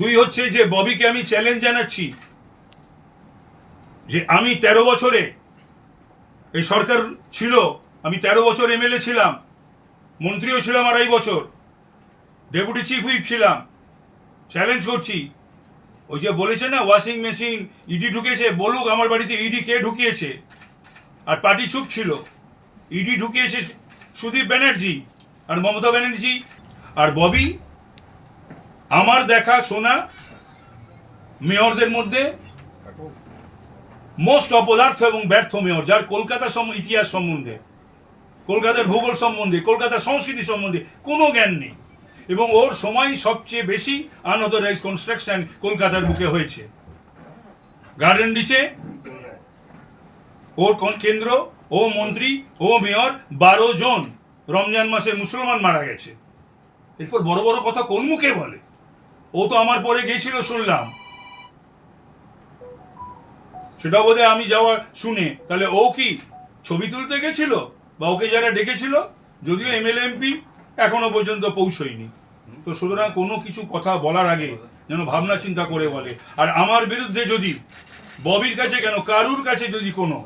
দুই হচ্ছে যে ববিকে আমি চ্যালেঞ্জ জানাচ্ছি যে আমি তেরো বছরে এই সরকার ছিল, আমি তেরো বছর এমএলএ ছিলাম, মন্ত্রীও ছিলাম আড়াই বছর ডেপুটি চিফ হুইপ ছিলাম চ্যালেঞ্জ করছি। ওই যে বলেছে না ওয়াশিং মেশিন ইডি ঢুকেছে, বলুক আমার বাড়িতে ইডি কে ঢুকিয়েছে? আর পার্টি চুপ ছিল। ইডি ঢুকিয়েছে সুদীপ ব্যানার্জি, আর মমতা ব্যানার্জি, আর ববি আমার দেখা শোনা মেয়রদের মধ্যে মোস্ট অপদার্থ এবং ব্যর্থ মেয়র, যার কলকাতা ইতিহাস সম্বন্ধে, কলকাতার ভূগোল সম্বন্ধে, কলকাতার সংস্কৃতি সম্বন্ধে কোনো জ্ঞান নেই এবং ওর সময় সবচেয়ে বেশি আনঅথরাইজ কনস্ট্রাকশন কলকাতার বুকে হয়েছে। গার্ডেন ডিচে ওর কোন কেন্দ্র, ও মন্ত্রী, ও মেয়র, বারো জন রমজান মাসে মুসলমান মারা গেছে। এরপর বড় বড় কথা কোন মুখে বলে? ও তো আমার পরে গেছিল শুনলাম। সেটা বোধহয় আমি যাওয়া শুনে। তাহলে ও কি ছবি তুলতে গেছিল? বা ওকে যারা ডেকেছিল? যদিও এমএলএ, এমপি এখনও পর্যন্ত পৌঁছয়নি। তো সুতরাং কোনো কিছু কথা বলার আগে যেন ভাবনা চিন্তা করে বলে। আর আমার বিরুদ্ধে যদি ববির কাছে কেন, কারুর কাছে যদি কোনো